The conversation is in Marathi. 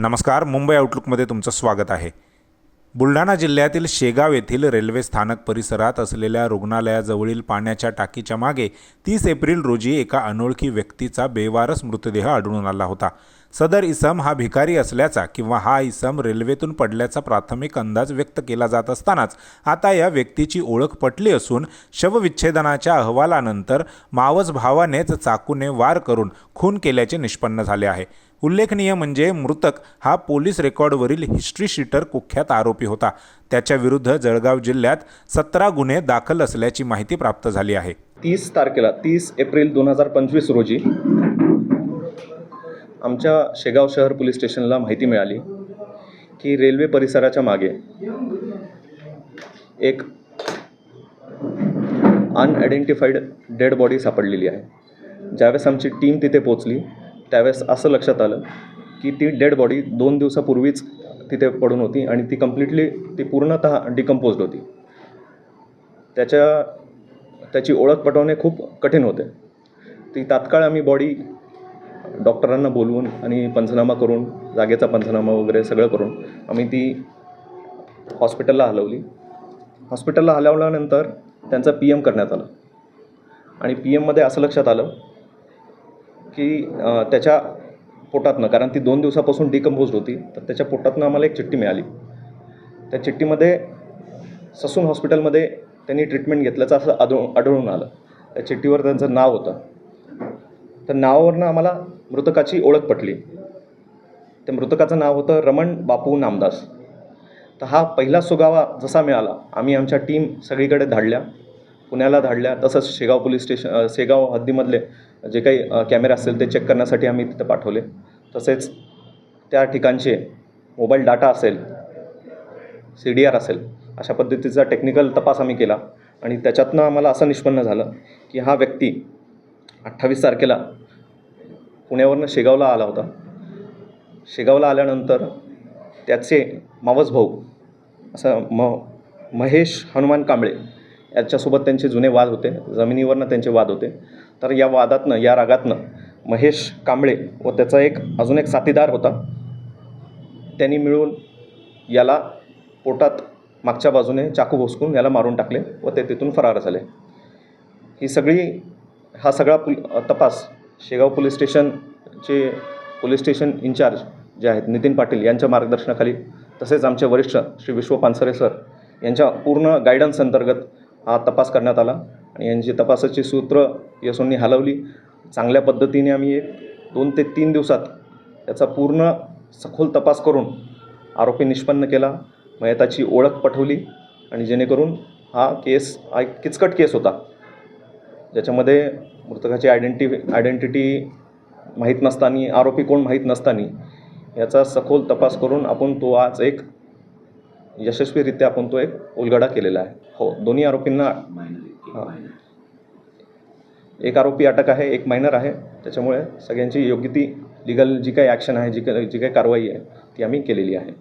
नमस्कार मुंबई आउटलुकमध्ये तुमचं स्वागत आहे. बुलढाणा जिल्ह्यातील शेगाव येथील रेल्वे स्थानक परिसरात असलेल्या रुग्णालयाजवळील पाण्याच्या टाकीच्या मागे तीस एप्रिल रोजी एका अनोळखी व्यक्तीचा बेवारस मृतदेह आढळून आला होता. सदर इसम हा भिकारी असल्याचा किंवा हा इसम रेल्वेतून पडल्याचा प्राथमिक अंदाज व्यक्त केला जात असतानाच आता या व्यक्तीची ओळख पटली असून शवविच्छेदनाच्या अहवालानंतर मावस भावानेच चाकूने वार करून खून केल्याचे निष्पन्न झाले आहे. उल्लेखनीय म्हणजे मृतक हा पोलीस रेकॉर्डवरील हिस्ट्री शीटर कुख्यात आरोपी होता. त्याच्याविरुद्ध जळगाव जिल्ह्यात सतरा गुन्हे दाखल असल्याची माहिती प्राप्त झाली आहे. तीस तारखेला तीस एप्रिल दोन हजार पंचवीस रोजी आमच्या शेगाव शहर पोलीस स्टेशनला माहिती मिळाली की रेल्वे परिसराच्या मागे एक अनआयडेंटिफाईड डेड बॉडी सापडलेली आहे. ज्यावेळेस आमची टीम तिथे पोचली त्यावेळेस असं लक्षात आलं की ती डेड बॉडी दोन दिवसापूर्वीच तिथे पडून होती आणि ती कम्प्लिटली ती पूर्णतः डिकम्पोज्ड होती. त्याच्या त्याची ओळख पटवणे खूप कठीण होते. ती तात्काळ आम्ही बॉडी डॉक्टरांना बोलवून आणि पंचनामा करून जागेचा पंचनामा वगैरे सगळं करून आम्ही ती हॉस्पिटलला हलवली. हॉस्पिटलला हलवल्यानंतर त्यांचा पी एम करण्यात आलं. आणि पी एममध्ये असं लक्षात आलं की त्याच्या पोटातनं कारण ती दोन दिवसापासून डिकम्पोज होती तर त्याच्या पोटातनं आम्हाला एक चिठ्ठी मिळाली. त्या चिठ्ठीमध्ये ससून हॉस्पिटलमध्ये त्यांनी ट्रीटमेंट घेतल्याचं असं आढळून आढळून आलं. त्या चिठ्ठीवर त्यांचं नाव होतं. तर नावावरनं आम्हाला मृतकाची ओळख पटली. त्या मृतकाचं नाव होतं रमण बापू नामदास. तर हा पहिला सुगावा जसा मिळाला आम्ही आमच्या टीम सगळीकडे धाडल्या. पुण्याला धाडल्या तसंच शेगाव पोलीस स्टेशन शेगाव हद्दीमधले जे काही कॅमेरा कॅमेरे असतील ते चेक करण्यासाठी आम्ही तिथं पाठवले. तसेच त्या ठिकाणचे मोबाईल डाटा असेल सी डी आर असेल अशा पद्धतीचा टेक्निकल तपास आम्ही केला. आणि त्याच्यातनं आम्हाला असं निष्पन्न झालं की हा व्यक्ती अठ्ठावीस तारखेला पुण्यावरनं शेगावला आला होता. शेगावला आल्यानंतर त्याचे मावस भाऊ असं म महेश हनुमान कांबळे याच्यासोबत त्यांचे जुने वाद होते जमिनीवरनं त्यांचे वाद होते. तर या वादातनं या रागातनं महेश कांबळे व त्याचा एक अजून एक साथीदार होता. त्यांनी मिळून याला पोटात मागच्या बाजूने चाकू भोसकून याला मारून टाकले व ते तिथून फरार झाले. ही सगळी हा सगळा पुल तपास शेगाव पोलीस स्टेशनचे पोलीस स्टेशन इन्चार्ज जे आहेत नितीन पाटील यांच्या मार्गदर्शनाखाली तसेच आमचे वरिष्ठ श्री विश्व पानसरे सर यांच्या पूर्ण गायडन्स अंतर्गत हा तपास करण्यात आला आणि यांची तपासाची सूत्र यशोंनी हलवली. चांगल्या पद्धतीने आम्ही एक दोन ते तीन दिवसात याचा पूर्ण सखोल तपास करून आरोपी निष्पन्न केला. मयताची ओळख पटवली आणि जेणेकरून हा केस हा एक किचकट केस होता. ज्याच्यामध्ये मृतकाची आयडेंटि आयडेंटिटी माहीत नसताना आरोपी कोण माहीत नसताना याचा सखोल तपास करून आपण तो आज एक यशस्वीरित्या आपण तो एक उलगडा केलेला आहे. हो दोन्ही आरोपींना एक आरोपी अटक आहे एक मायनर आहे. त्याच्यामुळे सगळ्यांची योग्य ती लिगल जी काही ॲक्शन आहे जी काही जी काही कारवाई आहे ती आम्ही केलेली आहे.